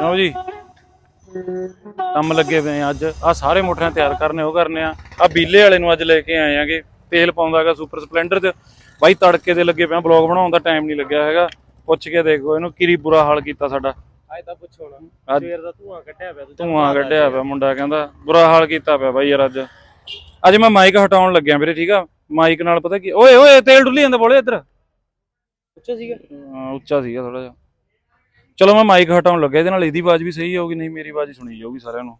ਲਓ ਜੀ। ਕੰਮ ਲੱਗੇ ਪਏ ਆ ਅੱਜ। ਆ ਸਾਰੇ ਮੋਟਰਾਂ ਤਿਆਰ ਕਰਨੇ ਉਹ ਕਰਨੇ ਆ। ਆ ਬੀਲੇ ਵਾਲੇ ਨੂੰ ਅੱਜ ਲੈ ਕੇ ਆਏ ਆਂਗੇ। ਤੇਲ ਪਾਉਂਦਾਗਾ ਸੁਪਰ ਸਪਲੈਂਡਰ ਚ। ਬਾਈ ਤੜਕੇ ਦੇ ਲੱਗੇ ਪਿਆ ਬਲੌਗ ਬਣਾਉਣ ਦਾ ਟਾਈਮ ਨਹੀਂ ਲੱਗਿਆ ਹੈਗਾ। ਪੁੱਛ ਕੇ ਦੇਖੋ ਇਹਨੂੰ ਕਿਰੀ ਬੁਰਾ ਹਾਲ ਕੀਤਾ ਸਾਡਾ। ਅੱਜ ਤਾਂ ਪੁੱਛੋ ਨਾ। ਅੱਜ ਸਵੇਰ ਦਾ ਧੂਆਂ ਕੱਢਿਆ ਪਿਆ ਤੂੰ ਧੂਆਂ ਕੱਢਿਆ ਪਿਆ ਮੁੰਡਾ ਕਹਿੰਦਾ। ਬੁਰਾ ਹਾਲ ਕੀਤਾ ਪਿਆ ਬਾਈ ਯਾਰ ਅੱਜ। ਅੱਜ ਮੈਂ ਮਾਈਕ ਹਟਾਉਣ ਲੱਗਿਆ ਵੀਰੇ ਠੀਕ ਆ? ਮਾਈਕ ਨਾਲ ਪਤਾ ਕੀ ਓਏ ਓਏ ਤੇਲ ਡੁੱਲੀ ਜਾਂਦਾ ਬੋਲੇ ਇੱਧਰ। ਪੁੱਛੋ ਸੀਗਾ। ਹਾਂ, ਉੱਚਾ ਸੀਗਾ ਥੋੜਾ ਜਿਹਾ। ਚਲੋ ਮੈਂ ਮਾਈਕ ਹਟਾਉਣ ਲੱਗਿਆ ਇਹਦੇ ਨਾਲ ਇਹਦੀ ਆਵਾਜ਼ ਵੀ ਸਹੀ ਹੋਊਗੀ ਨਹੀਂ ਮੇਰੀ ਆਵਾਜ਼ ਸੁਣੀ ਜਾਊਗੀ ਸਾਰਿਆਂ ਨੂੰ।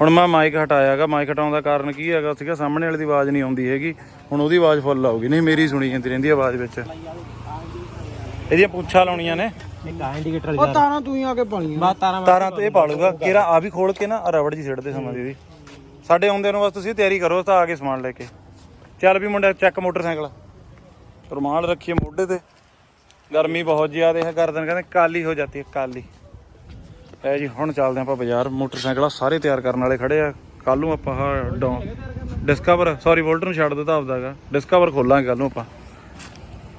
ਹੁਣ ਮੈਂ ਮਾਈਕ ਹਟਾਇਆਗਾ ਮਾਈਕ ਹਟਾਉਣ ਦਾ ਕਾਰਨ ਕੀ ਹੈਗਾ ਸੀਗਾ ਸਾਹਮਣੇ ਵਾਲੇ ਦੀ ਆਵਾਜ਼ ਨਹੀਂ ਆਉਂਦੀ ਹੈਗੀ ਹੁਣ ਉਹਦੀ ਆਵਾਜ਼ ਫੁੱਲ ਆਊਗੀ ਨਹੀਂ ਮੇਰੀ ਸੁਣੀ ਜਾਂਦੀ ਰਹਿੰਦੀ ਆਵਾਜ਼ ਵਿੱਚ। ਇਹਦੀਆਂ ਪੁੱਛਾਂ ਲਾਉਣੀਆਂ ਨੇ। ਇੱਕ ਆ ਇੰਡੀਕੇਟਰ ਉਹ ਤਾਰਾਂ ਤੂੰ ਹੀ ਆ ਕੇ ਪਾਲੀਆਂ ਬਾ ਤਾਰਾਂ ਤਾਰਾਂ ਤੇ ਇਹ ਪਾ ਲੂਗਾ ਕੇਰਾ ਆ ਵੀ ਖੋਲ ਕੇ ਨਾ ਰਬੜ ਜੀ ਸਿੱਟਦੇ ਸਮਾਂ ਦੀ ਸਾਡੇ ਆਉਂਦੇ ਨੂੰ ਬਸ ਤੁਸੀਂ ਤਿਆਰੀ ਕਰੋ ਤਾਂ ਆ ਕੇ ਸਮਾਨ ਲੈ ਕੇ। ਚੱਲ ਵੀ ਮੁੰਡਾ ਚੱਕ ਮੋਟਰਸਾਈਕਲ। ਰੁਮਾਲ ਰੱਖੀਏ ਮੋਢੇ ਤੇ। ਗਰਮੀ ਬਹੁਤ ਜ਼ਿਆਦਾ ਹੈ ਗਰਦਨ ਕਹਿੰਦੇ ਕਾਲੀ ਹੋ ਜਾਂਦੀ ਹੈ ਕਾਲੀ। ਐ ਜੀ ਹੁਣ ਚੱਲਦੇ ਆਪਾਂ ਬਾਜ਼ਾਰ। ਮੋਟਰਸਾਈਕਲ ਸਾਰੇ ਤਿਆਰ ਕਰਨ ਵਾਲੇ ਖੜੇ ਆ। ਕੱਲ ਨੂੰ ਆਪਾਂ ਡੌ ਡਿਸਕਵਰ ਸੌਰੀ ਵੋਲਟ ਨੂੰ ਛੱਡ ਦਿੱਤਾ ਆਪਦਾਗਾ ਡਿਸਕਵਰ ਖੋਲਾਂਗੇ ਕੱਲ ਨੂੰ ਆਪਾਂ।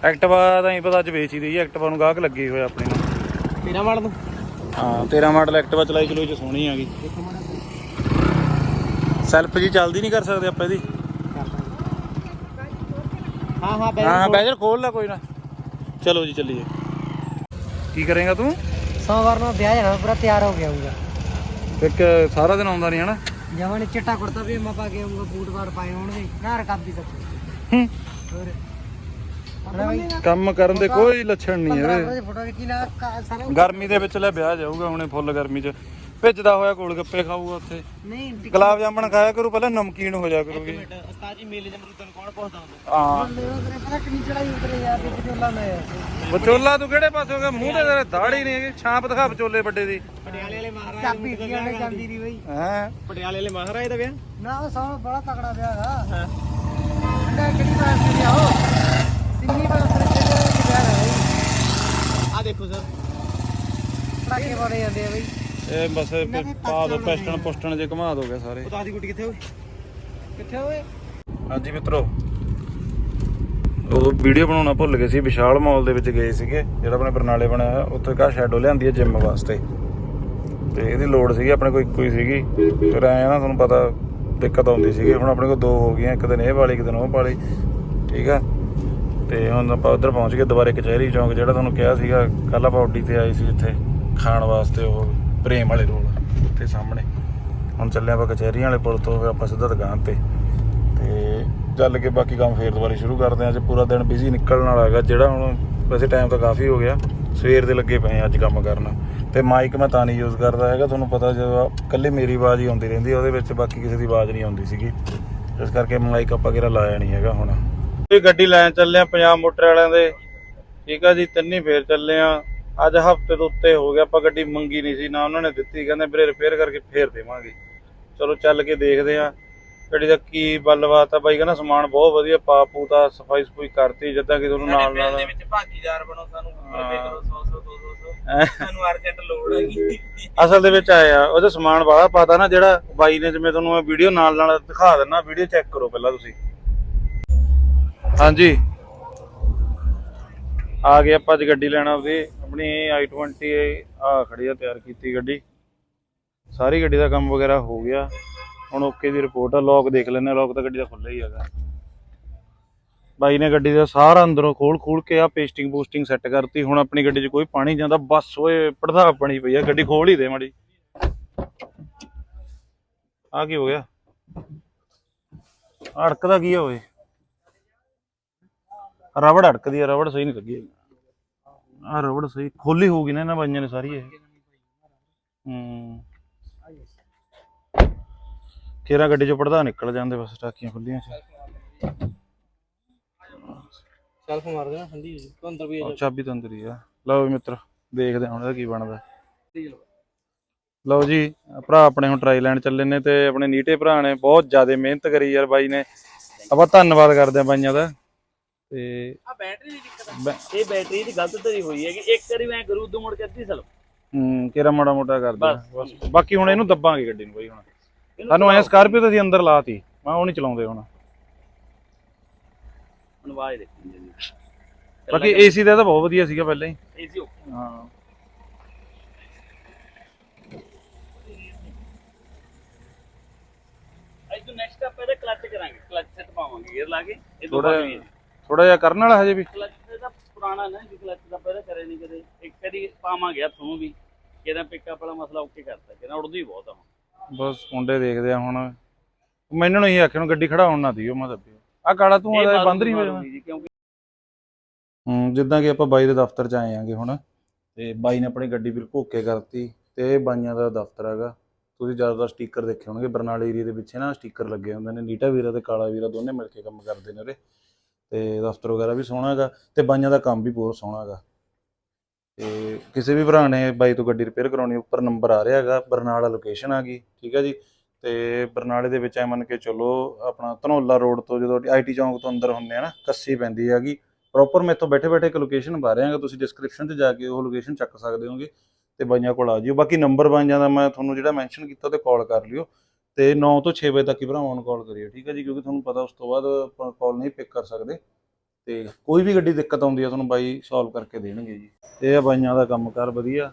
ਐਕਟਿਵਾ ਤਾਂ ਹੀ ਪਤਾ ਅੱਜ ਵੇਚ ਦੀ ਐਕਟਿਵਾ ਨੂੰ ਗਾਹਕ ਲੱਗੀ ਹੋਇਆ ਆਪਣੇ ਨਾਲ। ਤੇਰਾ ਮਾਰ ਦੂੰ ਹਾਂ 13 ਮਾਡਲ ਐਕਟਿਵਾ ਚਲਾਈ ਚਲੋ ਚ ਸੋਹਣੀ ਆ ਗਈ। ਸੈਲਫ ਜੀ ਚੱਲਦੀ ਨਹੀਂ ਕਰ ਸਕਦੇ ਆਪਾਂ ਇਹਦੀ। ਹਾਂ ਹਾਂ ਹਾਂ ਬੈਜਰ ਖੋਲ ਲੈ ਕੋਈ ਨਾ। ਚਲੋ ਜੀ ਚੱਲੀਏ। ਕੀ ਕਰੇਗਾ ਤੂੰ? ਸੋਮਵਾਰ ਨੂੰ ਵਿਆਹ ਜਾਣਾ ਪੂਰਾ ਤਿਆਰ ਹੋ ਗਿਆ ਹੂੰਗਾ ਇੱਕ ਸਾਰਾ ਦਿਨ ਆਉਂਦਾ ਨਹੀਂ ਹਨਾ? ਜਵਾਨ ਚਿੱਟਾ ਕੁੜਤਾ ਵੀ ਮੈਂ ਪਾ ਕੇ ਆਉਂਗਾ ਬੂਟ ਬਾਰ ਪਾਏ ਹੋਣਗੇ। ਘਰ ਕੱਪ ਵੀ ਸਭ ਹੂੰ। ਹੋਰ? ਹਣਾ ਬਾਈ ਕੰਮ ਕਰਨ ਦੇ ਕੋਈ ਲੱਛਣ ਨਹੀਂ 15 ਇਹਦੇ ਵਜੇ ਫੋਟੋ ਕੀ ਨਾ ਸਾਰਾ ਗਰਮੀ ਦੇ ਵਿੱਚ ਲੈ ਵਿਆਹ ਜਾਊਗਾ ਹੁਣੇ ਫੁੱਲ ਗਰਮੀ 'ਚ। ਭਿੱਜਦਾ ਹੋਇਆ ਗੋਲ ਗੱਪੇ ਖਾਊਗਾ ਉੱਥੇ। ਨਹੀਂ ਗੁਲਾਬ ਜਾਮਣ ਖਾਇਆ ਕਰੂ ਪਹਿਲਾਂ ਨਮਕੀਨ ਹੋ ਜਾ ਕਰੂਗੀ। ਉਸਤਾਦ ਜੀ ਮੇਲੇ ਦੇ ਮਰੂਦਾਂ ਨੂੰ ਕੌਣ ਪੁੱਛਦਾ ਹੁੰਦਾ? ਹਾਂ। ਮੇਰਾ ਤੇਰੇ ਪਤਾ ਕਿੰਨੀ ਚੜਾਈ ਉਤਰੇ ਯਾਰ ਤੇ ਵਿਚੋਲਾ ਮੈਂ ਵਿਚੋਲਾ ਤੂੰ ਕਿਹੜੇ ਪਾਸੇ ਹੋ ਗਿਆ? ਮੂੰਹ ਤੇ ਤੇਰੇ ਦਾੜੀ ਨਹੀਂ ਹੈਗੀ। ਛਾਂਪ ਦਿਖਾ ਵਿਚੋਲੇ ਵੱਡੇ ਦੀ। ਪਟਿਆਲੇ ਵਾਲੇ ਮਹਾਰਾਜ ਚਾਬੀ ਦੀਆਂ ਨੇ ਜਾਂਦੀ ਨਹੀਂ ਬਈ। ਹੈ? ਪਟਿਆਲੇ ਵਾਲੇ ਮਹਾਰਾਜ ਦਾ ਵਿਆਹ? ਨਾ ਉਹ ਸੌ ਬੜਾ ਤਕੜਾ ਵਿਆਹ ਹੈਗਾ। ਹਾਂ। ਅੰਡਾ ਕਿਹੜੀ ਬਾਤ ਤੇ ਆਓ ਸਿੰਗੀ ਬਾਤ ਤੇ ਵਿਆਹ ਹੈ ਆ ਦੇਖੋ ਸਰ। ਪਟਾਕੇ ਬੜੇ ਜਾਂਦੇ ਆ ਬਈ। ਇਹ ਬਸ ਪਾ ਦੋ ਪੈਸਟਨ ਪੁਸਟਨ ਜੇ ਘੁਮਾ ਦੋਗੇ ਸਾਰੇ। ਦੀ ਗੁੱਟੀ ਕਿੱਥੇ ਹੋਈ ਕਿੱਥੇ ਹੋਏ? ਹਾਂਜੀ ਮਿੱਤਰੋ ਉਹ ਵੀਡੀਓ ਬਣਾਉਣਾ ਭੁੱਲ ਗਏ ਸੀ ਵਿਸ਼ਾਲ ਮਾਲ ਦੇ ਵਿੱਚ ਗਏ ਸੀਗੇ ਜਿਹੜਾ ਆਪਣੇ ਬਰਨਾਲੇ ਬਣਿਆ ਹੋਇਆ ਉੱਥੇ ਕਾ ਸ਼ੈਡੋ ਲਿਆਂਦੀ ਹੈ ਜਿਮ ਵਾਸਤੇ। ਤੇ ਇਹਦੀ ਲੋਡ ਸੀਗੀ ਆਪਣੇ ਕੋਲ ਇੱਕੋ ਹੀ ਸੀਗੀ। ਫਿਰ ਐ ਨਾ ਤੁਹਾਨੂੰ ਪਤਾ ਦਿੱਕਤ ਆਉਂਦੀ ਸੀਗੀ। ਹੁਣ ਆਪਣੇ ਕੋਲ ਦੋ ਹੋ ਗਈਆਂ ਇੱਕ ਦਿਨ ਇਹ ਵਾਲੀ ਇੱਕ ਦਿਨ ਉਹ ਵਾਲੀ ਠੀਕ ਆ? ਤੇ ਹੁਣ ਆਪਾਂ ਉਧਰ ਪਹੁੰਚ ਗਏ ਦੁਬਾਰੇ ਕਚਹਿਰੀ ਚੌਂਕ ਜਿਹੜਾ ਤੁਹਾਨੂੰ ਕਿਹਾ ਸੀਗਾ ਕੱਲ ਆਪਾਂ ਉੱਡੀ ਤੇ ਆਏ ਸੀ ਇੱਥੇ ਖਾਣ ਵਾਸਤੇ ਉਹ। ਪ੍ਰੇਮ ਵਾਲੇ ਰੋਲ ਤੇ ਸਾਹਮਣੇ। ਹੁਣ ਚੱਲੇ ਆਪਾਂ ਕਚਹਿਰੀਆਂ ਵਾਲੇ ਪੁਲ ਤੋਂ, ਫਿਰ ਆਪਾਂ ਸਿੱਧਾ ਦੁਕਾਨ ਤੇ। ਤੇ ਚੱਲ ਕੇ ਬਾਕੀ ਕੰਮ ਫੇਰ ਦੁਬਾਰਾ ਸ਼ੁਰੂ ਕਰਦੇ ਹਾਂ ਅੱਜ ਪੂਰਾ ਦਿਨ ਬਿਜ਼ੀ ਨਿਕਲਣ ਵਾਲਾ ਹੈਗਾ, ਜਿਹੜਾ ਹੁਣ ਵੈਸੇ ਟਾਈਮ ਤਾਂ ਕਾਫੀ ਹੋ ਗਿਆ। ਸਵੇਰ ਦੇ ਲੱਗੇ ਪਏ ਅੱਜ ਕੰਮ ਕਰਨਾ। ਤੇ ਮਾਈਕ ਮੈਂ ਤਾਂ ਨਹੀਂ ਯੂਜ਼ ਕਰਦਾ ਹੈਗਾ, ਤੁਹਾਨੂੰ ਪਤਾ ਜਦੋਂ ਇਕੱਲੇ ਮੇਰੀ ਆਵਾਜ਼ ਹੀ ਆਉਂਦੀ ਰਹਿੰਦੀ ਉਹਦੇ ਵਿੱਚ ਬਾਕੀ ਕਿਸੇ ਦੀ ਆਵਾਜ਼ ਨਹੀਂ ਆਉਂਦੀ ਸੀਗੀ। ਇਸ ਕਰਕੇ ਮਾਈਕ ਆਪਾਂ ਕਿਹੜਾ ਲਾਇਆ ਨਹੀਂ ਹੈਗਾ ਹੁਣ। ਇਹ ਗੱਡੀ ਲੈਣ ਚੱਲੇ ਆ ਪੰਜਾਬ ਮੋਟਰ ਵਾਲਿਆਂ ਦੇ। ਠੀਕ ਆ ਜੀ, ਤਿੰਨੀ ਫੇਰ ਚੱਲੇ ਆ। ਅੱਜ ਹਫ਼ਤੇ ਤੋਂ ਉੱਤੇ ਹੋ ਗਿਆ ਆਪਾਂ ਗੱਡੀ ਮੰਗੀ ਨਹੀਂ ਸੀ ਨਾ ਉਹਨਾਂ ਨੇ ਦਿੱਤੀ ਕਹਿੰਦੇ ਵੀਰੇ ਰਿਪੇਅਰ ਕਰਕੇ ਫੇਰ ਦੇਵਾਂਗੇ। ਚਲੋ ਚੱਲ ਕੇ ਦੇਖਦੇ ਆ ਗੱਡੀ ਦਾ ਕੀ ਗੱਲਬਾਤ ਆ। ਬਾਈ ਕਹਿੰਦਾ ਸਮਾਨ ਬਹੁਤ ਵਧੀਆ ਪਾ ਪੂ ਤਾਂ ਸਫ਼ਾਈ ਸਫੂਈ ਕਰਤੀ ਜਿੱਦਾਂ ਕਿ ਤੁਹਾਨੂੰ ਨਾਲ ਨਾਲ ਦੇ ਵਿੱਚ ਭਾਗੀਦਾਰ ਬਣੋ ਸਾਨੂੰ ਪੇ ਕਰੋ 100 100 200 ਹੈਂ। ਸਾਨੂੰ ਅਰਜੈਂਟ ਲੋੜ ਹੈਗੀ। ਅਸਲ ਦੇ ਵਿੱਚ ਆਇਆ ਉਹਦੇ ਸਮਾਨ ਵਾਲਾ ਪਾਤਾ ਨਾ ਜਿਹੜਾ ਬਾਈ ਨੇ ਜਿਵੇਂ ਤੁਹਾਨੂੰ ਮੈਂ ਵੀਡੀਓ ਨਾਲ ਨਾਲ ਦਿਖਾ ਦਿੰਨਾ ਵੀਡੀਓ ਚੈੱਕ ਕਰੋ ਪਹਿਲਾਂ ਤੁਸੀਂ। ਹਾਂਜੀ। ਆ ਗਏ ਆਪਾਂ ਅੱਜ ਗੱਡੀ ਲੈਣਾ ਉਹਦੀ ਆਪਣੀ i20 ਆ ਖੜੀ ਆ, ਤਿਆਰ ਕੀਤੀ ਗੱਡੀ। ਸਾਰੀ ਗੱਡੀ ਦਾ ਕੰਮ ਵਗੈਰਾ ਹੋ ਗਿਆ। ਹੁਣ ਓਕੇ ਦੀ ਰਿਪੋਰਟ ਆ ਲੋਕ ਦੇਖ ਲੈਣੇ ਲੋਕ ਤਾਂ ਗੱਡੀ ਦਾ ਖੁੱਲ੍ਹਾ ਹੀ ਹੈਗਾ। ਬਾਈ ਨੇ ਗੱਡੀ ਦਾ ਸਾਰਾ ਅੰਦਰੋਂ ਖੋਲ ਖੋਲ ਕੇ ਆ ਪੇਸਟਿੰਗ ਪੋਸਟਿੰਗ ਸੈੱਟ ਕਰਤੀ। ਹੁਣ ਆਪਣੀ ਗੱਡੀ 'ਚ ਕੋਈ ਪਾਣੀ ਜਾਂਦਾ, ਬਸ ਓਏ ਪੜਦਾ ਬਣੀ ਪਈ ਆ, ਗੱਡੀ ਖੋਲ ਹੀ ਦੇ ਮਾੜੀ। ਆ ਕੀ ਹੋ ਗਿਆ? ਅੜਕਦਾ ਕੀ ਹੋਵੇ ਰਬੜ ਅੜਕਦੀ ਆ, ਰਬੜ ਸਹੀ ਨਹੀਂ ਲੱਗੀ। ਆ ਰਬੜ ਸਹੀ ਖੋਲੀ ਹੋਊਗੀ ਨਾ ਇਹਨਾਂ ਬਾਈਆਂ ਨੇ ਸਾਰੀ ਇਹ। ਹੂੰ। ਕੇਰਾ ਗੱਡੀ ਚੋਂ ਪੜਦਾ ਨਿਕਲ ਜਾਂਦੇ ਬਸ ਟਾਕੀਆਂ ਖੁੱਲੀਆਂ ਚ। ਸੈਲਫ ਮਾਰ ਦੇਣਾ ਠੰਡੀ ਹੋ ਜੀ ਤੂੰ ਅੰਦਰ ਵੀ ਆ ਉਹ ਚਾਬੀ ਤਾਂ ਅੰਦਰ ਹੀ ਆ। ਲਓ ਵੀ ਮਿੱਤਰ ਦੇਖਦੇ ਹਾਂ ਹੁਣ ਇਹਦਾ ਕੀ ਬਣਦਾ। ਲਓ। ਜੀ ਭਰਾ ਆਪਣੇ ਹੁਣ ਟਰਾਈ ਲੈਣ ਚੱਲੇ ਨੇ ਤੇ ਆਪਣੇ ਨੀਟੇ ਭਰਾ ਨੇ ਬਹੁਤ ਜ਼ਿਆਦਾ ਮਿਹਨਤ ਕਰੀ ਯਾਰ ਬਾਈ ਨੇ। ਆਪਾਂ ਧੰਨਵਾਦ ਕਰਦੇ ਆ ਬਾਈਆਂ ਦਾ। ਤੇ ਆ ਬੈਟਰੀ ਦੀ ਦਿੱਕਤ ਆ। ਇਹ ਬੈਟਰੀ ਦੀ ਗਲਤ ਤਰੀ ਹੋਈ ਹੈ ਕਿ ਇੱਕ ਵਾਰੀ ਮੈਂ ਕਰੂ ਉਦੋਂ ਮੁੜ ਕੇ ਅੱਧੀ ਸਲਮ ਹੂੰ ਕੇਰਾ ਮਾੜਾ ਮੋਟਾ ਕਰ ਦਿਓ। ਬਾਕੀ ਹੁਣ ਇਹਨੂੰ ਦੱਬਾਂਗੇ ਗੱਡੀ ਨੂੰ ਬਈ ਹੁਣ। ਸਾਨੂੰ ਐ ਸਕਾਰਪੀਓ ਤਾਂ ਅੰਦਰ ਲਾਤੀ। ਮੈਂ ਉਹ ਨਹੀਂ ਚਲਾਉਂਦੇ ਹੁਣ। ਬਾਕੀ ਏਸੀ ਦਾ ਤਾਂ ਬਹੁਤ ਵਧੀਆ ਸੀਗਾ ਪਹਿਲਾਂ ਹੀ। ਏਸੀ ਹਾਂ। ਅੱਜ ਤੋਂ ਨੈਕਸਟ ਆਪਾਂ ਇਹਦਾ ਕਲਚ ਕਰਾਂਗੇ। ਕਲਚ ਸੈੱਟ ਪਾਵਾਂਗੇ ਗੇਅਰ ਲਾ ਕੇ। ਇਹ ਤੋਂ ਥੋੜਾ ਥੋੜਾ ਜਿਹਾ ਕਰਨ ਵਾਲਾ ਹਜੇ ਵੀ? ਕਲਚ ਇਹਦਾ ਪੁਰਾਣਾ ਨਾ ਜੀ ਕਲਚ ਦਾ ਪਹਿਲਾਂ ਕਰੇ ਨਹੀਂ ਕਦੇ। ਇੱਕ ਕਦੀ ਪਾਵਾਂਗੇ ਹੱਥ ਨੂੰ ਵੀ ਕਿਹਦਾ ਪਿਕਅਪ ਵਾਲਾ ਮਸਲਾ ਓਕੇ ਕਰਤਾ ਕਿਹਦਾ ਉੜਦੀ ਬਹੁਤ ਆ ਹੁਣ। ਬਸ ਮੁੰਡੇ ਦੇਖਦੇ ਆ ਹੁਣ। ਮੈਨੂੰ ਨਹੀਂ ਆਖਿਆ ਨੂੰ ਗੱਡੀ ਖੜਾਉਣ ਨਾ ਦਿਓ ਮੈਂ ਦੱਬਿਓ ਆ ਕਾਲਾ ਤੂੰ ਇਹ ਬੰਦ ਨਹੀਂ ਹੂੰ ਜਿੱਦਾਂ ਕਿ ਆਪਾਂ ਬਾਈ ਦੇ ਦਫ਼ਤਰ 'ਚ ਆਏ ਆਂਗੇ ਹੁਣ। ਤੇ ਬਾਈ ਨੇ ਆਪਣੀ ਗੱਡੀ ਬਿਲਕੁਲ ਓਕੇ ਕਰਤੀ ਤੇ ਇਹ ਬਾਈਆਂ ਦਾ ਦਫ਼ਤਰ ਹੈਗਾ। ਤੁਸੀਂ ਜ਼ਿਆਦਾਤਰ ਸਟicker ਦੇਖੇ ਹੋਣਗੇ ਬਰਨਾਲੇ ਏਰੀਆ ਦੇ ਪਿੱਛੇ ਨਾ ਸਟicker ਲੱਗੇ ਹੁੰਦੇ ਨੇ। ਨੀਟਾ ਵੀਰਾ ਤੇ ਕਾਲਾ ਵੀਰਾ ਦੋਨੇ ਮਿਲ ਕੇ ਕੰਮ ਕਰਦੇ ਨੇ ਉਰੇ। ਤੇ ਦਫ਼ਤਰ ਵਗੈਰਾ ਵੀ ਸੋਹਣਾ ਹੈਗਾ ਤੇ ਬਾਈਆਂ ਦਾ ਕੰਮ ਵੀ ਬਹੁਤ ਸੋਹਣਾ ਹੈਗਾ। ਤੇ ਕਿਸੇ ਵੀ ਭਰਾ ਨੇ ਬਾਈ ਤੋਂ ਗੱਡੀ ਰਿਪੇਅਰ ਕਰਾਉਣੀ, ਉੱਪਰ ਨੰਬਰ ਆ ਰਿਹਾ ਹੈਗਾ, ਬਰਨਾਲਾ ਲੋਕੇਸ਼ਨ ਆ ਗਈ, ਠੀਕ ਹੈ ਜੀ। ਤੇ ਬਰਨਾਲੇ ਦੇ ਵਿੱਚ ਐ ਮੰਨ ਕੇ ਚਲੋ ਆਪਣਾ ਧਨੌਲਾ ਰੋਡ ਤੋਂ ਜਦੋਂ ਆਈਟੀ ਚੌਂਕ ਤੋਂ ਅੰਦਰ ਹੁੰਦੇ ਆ ਨਾ, ਕੱਸੀ ਪੈਂਦੀ ਹੈਗੀ। ਪ੍ਰੋਪਰ ਮੈਥੋਂ ਬੈਠੇ ਬੈਠੇ ਇੱਕ ਲੋਕੇਸ਼ਨ ਪਾ ਰਿਹਾਗਾ ਤੁਸੀਂ ਡਿਸਕ੍ਰਿਪਸ਼ਨ 'ਚ ਜਾ ਕੇ ਉਹ ਲੋਕੇਸ਼ਨ ਚੱਕ ਸਕਦੇ ਹੋਗੇ। ਤੇ ਬਾਈਆਂ ਕੋਲ ਆ ਜਿਓ। ਬਾਕੀ ਨੰਬਰ ਬਾਈਆਂ ਦਾ ਮੈਂ ਤੁਹਾਨੂੰ ਜਿਹੜਾ ਮੈਂਸ਼ਨ ਕੀਤਾ ਤੇ ਕਾਲ ਕਰ ਲਿਓ। ਤੇ 9 ਤੋਂ 6 ਵਜੇ ਤੱਕ ਹੀ ਭਰਾ ਔਨ ਕਾਲ ਕਰਿਓ, ਠੀਕ ਹੈ ਜੀ? ਕਿਉਂਕਿ ਤੁਹਾਨੂੰ ਪਤਾ ਉਸ ਤੋਂ ਬਾਅਦ ਆਪਾਂ ਕਾਲ ਨਹੀਂ ਪਿਕ ਕਰ ਸਕਦੇ। ਤੇ ਕੋਈ ਵੀ ਗੱਡੀ ਦਿੱਕਤ ਆਉਂਦੀ ਆ, ਤੁਹਾਨੂੰ ਬਾਈ ਸੋਲਵ ਕਰਕੇ ਦੇਣਗੇ ਜੀ। ਇਹ ਆ ਬਾਈਆਂ ਦਾ ਕੰਮਕਾਰ ਵਧੀਆ,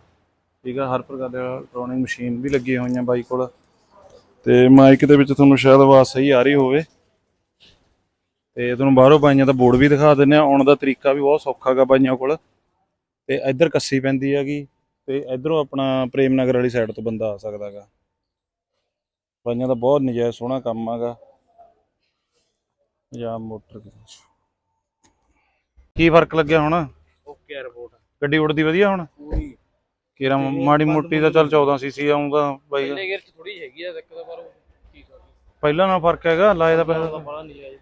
ਠੀਕ ਆ? ਹਰ ਪ੍ਰਕਾਰ ਦਾ ਇਲੈਕਟ੍ਰੋਨਿਕ ਮਸ਼ੀਨ ਵੀ ਲੱਗੀ ਹੋਈਆਂ ਬਾਈ ਕੋਲ। ਤੇ ਮਾਈਕ ਦੇ ਵਿੱਚ ਤੁਹਾਨੂੰ ਸ਼ਾਇਦ ਆਵਾਜ਼ ਸਹੀ ਆ ਰਹੀ ਹੋਵੇ। ਤੇ ਤੁਹਾਨੂੰ ਬਾਹਰੋਂ ਬਾਈਆਂ ਦਾ ਬੋਰਡ ਵੀ ਦਿਖਾ ਦਿੰਨੇ ਆ। ਆਉਣ ਦਾ ਤਰੀਕਾ ਵੀ ਬਹੁਤ ਸੌਖਾ ਗਾ ਬਾਈਆਂ ਕੋਲ। ਤੇ ਇੱਧਰ ਕੱਸੀ ਪੈਂਦੀ ਹੈਗੀ। ਤੇ ਇਧਰੋਂ ਆਪਣਾ ਪ੍ਰੇਮ ਨਗਰ ਵਾਲੀ ਸਾਈਡ ਤੋਂ ਬੰਦਾ ਆ ਸਕਦਾ ਗਾ। ਬਾਈਆਂ ਦਾ ਬਹੁਤ ਨਜਾਇਜ਼ ਸੋਹਣਾ ਕੰਮ ਹੈਗਾ। ਜਾਂ ਮੋਟਰ ਕੀ ਫ਼ਰਕ ਲੱਗਿਆ ਹੁਣ? Okay report. ਗੱਡੀ ਉੜਦੀ ਵਧੀਆ ਹੁਣ? ਪੂਰੀ। ਕਿਰਾ ਮਾੜੀ ਮੋਟੀ ਦਾ ਚੱਲ 14 ਸੀਸੀ ਆਉਂਦਾ ਬਾਈ। ਪਹਿਲੇ ਗੇਅਰ ਚ ਥੋੜੀ ਹੈਗੀ ਆ ਦਿੱਕਤ ਪਰ ਉਹ ਠੀਕ ਆ ਪਹਿਲਾਂ ਨਾਲ ਫ਼ਰਕ ਹੈਗਾ ਲਾਏ ਦਾ ਪੈਸਾ ਬੜਾ ਆਈ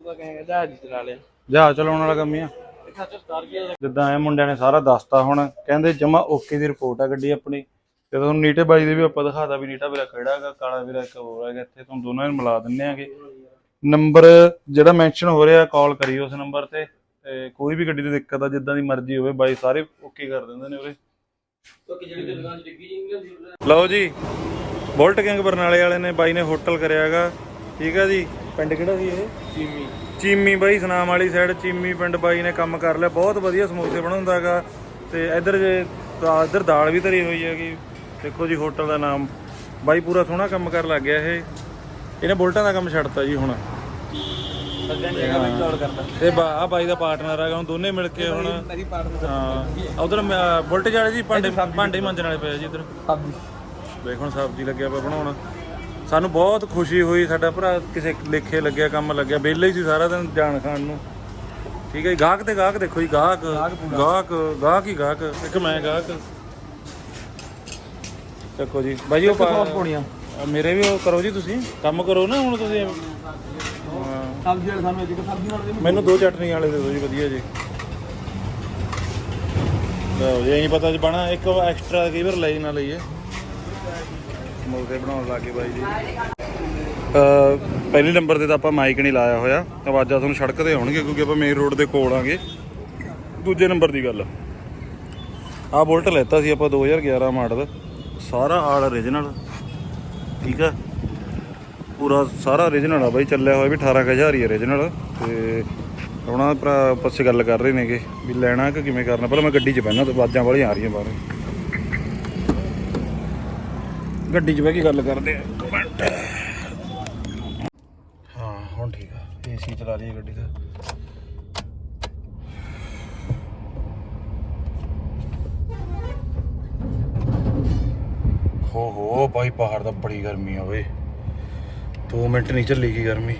ਉਹਦਾ ਕਹੇਗਾ ਜਹਾਜ਼ ਚਲਾ ਲਿਆ। ਜਹਾਜ਼ ਚਲਾਉਣ ਵਾਲਾ ਕੰਮ ਹੀ ਆ। ਜਿੱਦਾਂ ਇਹ ਮੁੰਡਿਆਂ ਨੇ ਸਾਰਾ ਦੱਸਤਾ ਹੁਣ ਕਹਿੰਦੇ ਜਮਾ ਓਕੇ ਦੀ ਰਿਪੋਰਟ ਆ ਗੱਡੀ ਆਪਣੀ। ਤੇ ਤੁਹਾਨੂੰ ਨੀਟੇ ਬਾਈ ਦੇ ਵੀ ਆਪਾਂ ਦਿਖਾਤਾ ਵੀ ਨੀਟਾ ਵੀਰਾ ਕਿਹੜਾ ਹੈਗਾ ਕਾਲਾ ਵੀਰਾ ਇੱਕ ਹੋਰ ਹੈਗਾ ਇੱਥੇ ਤੁਹਾਨੂੰ ਦੋਨਾਂ ਨੂੰ ਮਿਲਾ ਦਿੰਨੇ ਆਗੇ ਨੰਬਰ ਜਿਹੜਾ ਮੈਂਸ਼ਨ ਹੋ ਰਿਹਾ ਕਾਲ ਕਰਿਓ ਉਸ ਨੰਬਰ ਤੇ ਤੇ ਕੋਈ ਵੀ ਗੱਡੀ ਦੀ ਦਿੱਕਤ ਆ ਜਿੱਦਾਂ ਦੀ ਮਰਜ਼ੀ ਹੋਵੇ ਬਾਈ ਸਾਰੇ ਓਕੇ ਕਰ ਦਿੰਦੇ ਨੇ ਉਰੇ। ਲਓ ਜੀ ਬੁਲਟ ਕਿੰਗ ਬਰਨਾਲੇ ਵਾਲੇ ਨੇ ਬਾਈ ਨੇ ਹੋਟਲ ਕਰਿਆ ਹੈਗਾ ਠੀਕ ਆ ਜੀ? ਪਿੰਡ ਕਿਹੜਾ ਸੀ ਇਹ? ਚੀਮੀ। ਚੀਮੀ ਬਾਈ ਸੁਨਾਮ ਵਾਲੀ ਸਾਈਡ ਚੀਮੀ ਪਿੰਡ ਬਾਈ ਨੇ ਕੰਮ ਕਰ ਲਿਆ ਬਹੁਤ ਵਧੀਆ ਸਮੋਸੇ ਬਣਾਉਂਦਾ ਹੈਗਾ ਤੇ ਇੱਧਰ ਜੇ ਇੱਧਰ ਦਾਲ ਵੀ ਧਰੀ ਹੋਈ ਹੈਗੀ। ਦੇਖੋ ਜੀ ਹੋਟਲ ਦਾ ਨਾਮ। ਬਾਈ ਪੂਰਾ ਸੋਹਣਾ ਕੰਮ ਕਰਨ ਲੱਗ ਗਿਆ ਇਹ। ਇਹਨੇ ਬੁਲਟਾਂ ਦਾ ਕੰਮ ਛੱਡਤਾ ਜੀ ਹੁਣ। ਸੱਜਣ ਜਗ੍ਹਾ ਵਿੱਚ ਕਾਲ ਕਰਦਾ ਤੇ ਬਾ ਆ ਬਾਈ ਦਾ ਪਾਰਟਨਰ ਹੈਗਾ ਹੁਣ ਦੋਨੇ ਮਿਲ ਕੇ ਹੁਣ ਮੇਰੀ ਪਾਰਟਨਰ ਹਾਂ। ਉਧਰ ਬੁਲਟ ਵਾਲੇ ਜੀ ਭਾਂਡੇ ਭਾਂਡੇ ਮਾਂਜਣ ਵਾਲੇ ਪਏ ਜੀ ਇੱਧਰ। ਸਬਜ਼ੀ। ਦੇਖ ਹੁਣ ਸਬਜ਼ੀ ਲੱਗਿਆ ਪਿਆ ਬਣਾਉਣ। ਸਾਨੂੰ ਬਹੁਤ ਖੁਸ਼ੀ ਹੋਈ ਸਾਡਾ ਭਰਾ ਕਿਸੇ ਲੇਖੇ ਲੱਗਿਆ ਕੰਮ ਲੱਗਿਆ। ਵਿਹਲੇ ਹੀ ਸੀ ਸਾਰਾ ਦਿਨ ਜਾਣ ਖਾਣ ਨੂੰ। ਠੀਕ ਹੈ ਗਾਹਕ ਤੇ ਗਾਹਕ ਦੇਖੋ ਜੀ ਗਾਹਕ ਗਾਹਕ ਗਾਹਕ ਹੀ ਗਾਹਕ। ਇੱਕ ਮੈਂ ਗਾਹਕ। ਦੇਖੋ ਜੀ ਬਾਈ ਉਹ ਪਾ- ਆ। ਮੇਰੇ ਵੀ ਉਹ ਕਰੋ ਜੀ ਤੁਸੀਂ। ਕੰਮ ਕਰੋ ਨਾ ਹੁਣ ਤੁਸੀਂ। ਹਾਂ। ਸਬਜ਼ੀ ਵਾਲੇ ਸਾਨੂੰ ਇੱਕ ਸਬਜ਼ੀ ਨਾਲ ਦੇ ਮੈਨੂੰ ਦੋ ਚਟਨੀ ਵਾਲੇ ਦੇ ਦਿਓ ਜੀ ਵਧੀਆ ਜੀ। ਲਓ ਜੀ ਇਹ ਨਹੀਂ ਪਤਾ ਜੀ ਬਣਾ ਇੱਕ ਐਕਸਟਰਾ ਕਈ ਵਾਰ ਲਈ ਨਾ ਲਈਏ। ਸਮੋਸੇ ਬਣਾਉਣ ਲੱਗੇ ਬਾਈ ਜੀ। ਅ ਪਹਿਲੇ ਨੰਬਰ ਤੇ ਤਾਂ ਆਪਾਂ ਮਾਈਕ ਨਹੀਂ ਲਾਇਆ ਹੋਇਆ। ਆਵਾਜ਼ਾਂ ਤੁਹਾਨੂੰ ਸੜਕ ਤੇ ਆਉਣਗੇ ਕਿਉਂਕਿ ਆਪਾਂ ਮੇਨ ਰੋਡ ਦੇ ਕੋਲ ਆਂਗੇ। ਦੂਜੇ ਨੰਬਰ ਦੀ ਗੱਲ। ਆਹ ਬੁਲਟ ਲੈਤਾ ਸੀ ਆਪਾਂ 2011 ਮਾਡਲ। ਸਾਰਾ ਆਲ origignal ਠੀਕ ਆ? ਪੂਰਾ ਸਾਰਾ origignal ਆ ਬਾਈ, ਚੱਲਿਆ ਹੋਇਆ ਵੀ 18000 ਹੀ origignal ਤੇ ਉਹਨਾਂ ਭਰਾ ਪਾਸੇ ਗੱਲ ਕਰ ਰਹੇ ਨੇਗੇ ਵੀ ਲੈਣਾ ਕਿ ਕਿਵੇਂ ਕਰਨਾ। ਪਹਿਲਾਂ ਮੈਂ ਗੱਡੀ 'ਚ ਬਹਿਣਾ, ਤੇ ਆਵਾਜ਼ਾਂ ਵਾਲੀਆਂ ਆ ਰਹੀਆਂ ਬਾਹਰ। ਗੱਡੀ 'ਚ ਬਹਿ ਕੇ ਗੱਲ ਕਰਦੇ ਆ। ਮਿੰਟ। ਹਾਂ, ਹੁਣ ਠੀਕ ਆ। ਏਸੀ ਚਲਾ ਲਈ ਗੱਡੀ ਦਾ ਹੋ ਹੋ ਭਾਈ ਬਾਹਰ ਦਾ ਬੜੀ ਗਰਮੀ ਆ ਓਏ। 2 ਮਿੰਟ ਨਹੀਂ ਚੱਲੀ ਗਈ ਗਰਮੀ।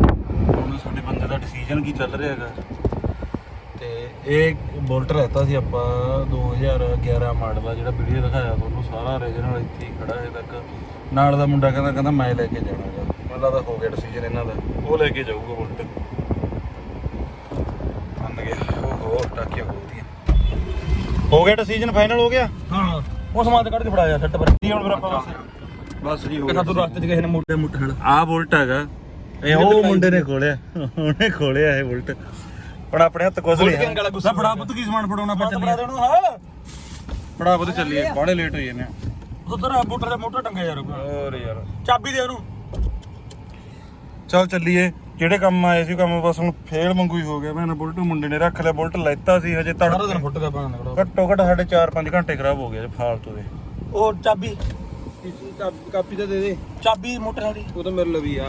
ਹੁਣ ਸਾਡੇ ਬੰਦੇ ਦਾ ਡਿਸੀਜਨ ਕੀ ਚੱਲ ਰਿਹਾ ਹੈਗਾ? ਤੇ ਇਹ ਬੋਲਟ ਰਹਿਤਾ ਸੀ ਆਪਾਂ 2011 ਮਾਡਲ ਦਾ, ਜਿਹੜਾ ਵੀਡੀਓ ਦਿਖਾਇਆ ਤੁਹਾਨੂੰ, ਸਾਰਾ origignal ਇੱਥੇ ਹੀ ਖੜਾ ਹੈ ਤੱਕ। ਨਾਲ ਦਾ ਮੁੰਡਾ ਕਹਿੰਦਾ ਕਹਿੰਦਾ ਮੈਂ ਲੈ ਕੇ ਜਾਣਾ ਜਾਣਾਗਾ ਮੈਨੂੰ ਲੱਗਦਾ ਹੋ ਗਿਆ ਡਿਸੀਜਨ ਇਹਨਾਂ ਦਾ। ਉਹ ਲੈ ਕੇ ਜਾਊਗਾ ਬੁਲਟ। ਮੰਨ ਗਿਆ। ਓਹੋ, ਟਾਕੀਆਂ ਖੋਲਦੀਆਂ ਹੋ ਗਿਆ ਡਿਸੀਜਨ ਫਾਈਨਲ ਹੋ ਗਿਆ? ਹਾਂ। ਉਹ ਸਮਾਨ ਤੇ ਕੱਢ ਕੇ ਫੜਾਇਆ ਛੱਟ ਪਰ। ਜੀ ਹੁਣ ਫਿਰ ਆਪਾਂ ਬਸ ਬਸ ਜੀ ਹੋ ਕਿਹਨਾਂ ਤੋਂ ਰਸਤੇ 'ਚ ਕਿਸੇ ਨੇ ਮੋਟੇ ਮੋਟੇ ਨਾਲ ਆਹ ਬੁਲਟ ਹੈਗਾ। ਇਹ ਉਹ ਮੁੰਡੇ ਨੇ ਖੋਲਿਆ। ਉਹਨੇ ਖੋਲਿਆ ਇਹ ਬੁਲਟ। ਹੁਣ ਆਪਣੇ ਹੱਥ ਕੁਝ ਨਹੀਂ ਹੈ। ਫੜਾ ਪੁੱਤ ਕੀ ਸਮਾਨ ਫੜਾਉਣਾ ਆਪਾਂ ਚੱਲੀਏ? ਫੜਾ ਪੁੱਤ ਚੱਲੀਏ। ਬਾੜੇ ਲੇਟ ਹੋਈ ਜਾਂਦੇ ਆ। ਉਧਰ ਮੋਟਰ ਦਾ ਮੋਟਰ ਟੰਗਿਆ ਯਾਰ। ਹੋਰ ਯਾਰ। ਚਾਬੀ ਦੇ ਉਹਨੂੰ। ਚੱਲ ਚੱਲੀਏ। ਜਿਹੜੇ ਕੰਮ ਆਏ ਸੀ ਕੰਮ ਬਸ ਹੁਣ ਫੇਲ ਮੰਗੂ ਹੀ ਹੋ ਗਿਆ। ਮੈਂ ਬੁਲਟ ਮੁੰਡੇ ਨੇ ਰੱਖ ਲਿਆ ਬੁਲਟ ਲੈਤਾ ਸੀ ਹਜੇ ਤੜ ਫੁੱਟ ਗਿਆ ਪਾਣਾ ਘੱਟੋ ਘੱਟ ਸਾਡੇ 4-5 ਘੰਟੇ ਖਰਾਬ ਹੋ ਗਏ ਜੇ ਫਾਲਤੂ ਦੇ। ਉਹ ਚਾਬੀ? ਕਾਪੀ ਤਾਂ ਦੇ ਦੇ। ਚਾਬੀ ਮੋਟਰ ਵਾਲੀ ਉਹ ਤਾਂ ਮੇਰੇ ਲਈ ਵੀ ਆ।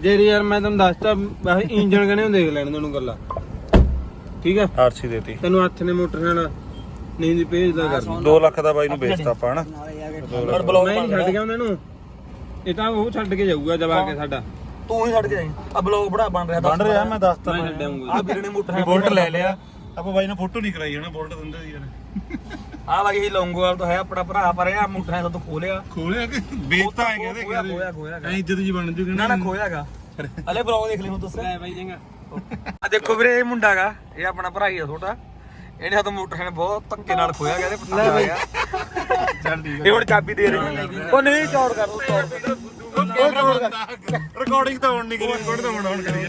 ਜੇ ਯਾਰ ਮੈਂ ਤੈਨੂੰ ਦੱਸਤਾ ਬਸ ਇੰਜਣ ਕਨੇ ਦੇਖ ਲੈਣ ਤੈਨੂੰ ਗੱਲਾਂ। ਠੀਕ ਆ? ਆਰਸੀ ਦੇਤੀ। ਤੈਨੂੰ ਹੱਥ ਨੇ ਮੋਟਰ ਨਾਲ ਨਹੀਂ ਦੀ ਭੇਜਦਾ ਕਰ 2 ਲੱਖ ਦਾ ਬਾਈ ਨੂੰ ਵੇਚਤਾ ਆਪਾਂ ਹਨਾ? ਬਲੌਗ ਮੈਂ ਨਹੀਂ ਛੱਡ ਗਿਆ ਉਹਨਾਂ ਨੂੰ। ਇਹ ਤਾਂ ਉਹ ਛੱਡ ਕੇ ਜਾਊਗਾ ਜਵਾ ਕੇ ਸਾਡਾ। ਤੂੰ ਹੀ ਛੱਡ ਕੇ ਜਾਈਂ ਆ ਬਲੌਗ ਬੜਾ ਬਣ ਰਿਹਾ ਬਣ ਰਿਹਾ ਮੈਂ ਦੱਸਤਾ ਮੈਂ ਛੱਡ ਆਊਂਗਾ ਆ ਵੀਰੇ ਨੇ ਮੋਟਰ ਬੁਲਟ ਲੈ ਲਿਆ। ਆਪਾਂ ਬਾਈ ਨੇ ਫੋਟੋ ਨਹੀਂ ਕਰਾਈ ਹਨਾ ਬੁਲਟ ਦਿੰਦੇ ਸੀ ਯਾਰ। ਆ ਵਾਲੀ ਇਹ ਲੌਂਗੋਵਾਲ ਤੋਂ ਹੈ ਆਪਣਾ ਭਰਾ ਪਰ ਇਹ ਮੋਟਰ ਹੈ ਤੋਂ ਖੋਲਿਆ ਖੋਲਿਆ ਕਿ ਵੇਚਤਾ ਹੈ ਕਹਿੰਦੇ? ਖੋਇਆ ਖੋਇਆ ਖੋਇਆ ਐ ਇੱਜ਼ਤ ਜੀ ਬਣ ਜੂਗੀ ਨਾ ਨਾ ਖੋਇਆਗਾ ਹਲੇ ਬਲੌਗ ਦੇਖ ਲਈ ਹੁਣ ਦੱਸ। ਲੈ ਬਾਈ ਚੰਗਾ। ਆ ਦੇਖੋ ਵੀਰੇ ਇਹ ਮੁੰਡਾ ਗਾ ਇਹ ਆਪਣਾ ਭਰਾ ਹੀ ਆ ਛੋਟਾ। ਇਹਨੇ ਹੱਥ ਮੋਟਰ ਨੇ ਬਹੁਤ ਧੱਕੇ ਨਾਲ ਖੋਇਆ ਗਿਆ ਤੇ ਪਸੰਦ ਆ ਗਿਆ ਚੱਲ ਠੀਕ ਇਹ ਹੁਣ ਚਾਬੀ ਦੇ ਰਹੇ। ਉਹ ਨਹੀਂ ਚੌੜ ਕਰ ਉਹ ਚੌੜ ਰਿਕਾਰਡਿੰਗ ਤਾਂ ਹੁਣ ਨਹੀਂ ਕਰੀ ਰਿਕਾਰਡ ਤਾਂ ਹੁਣ ਹੁਣ ਕਰੀ।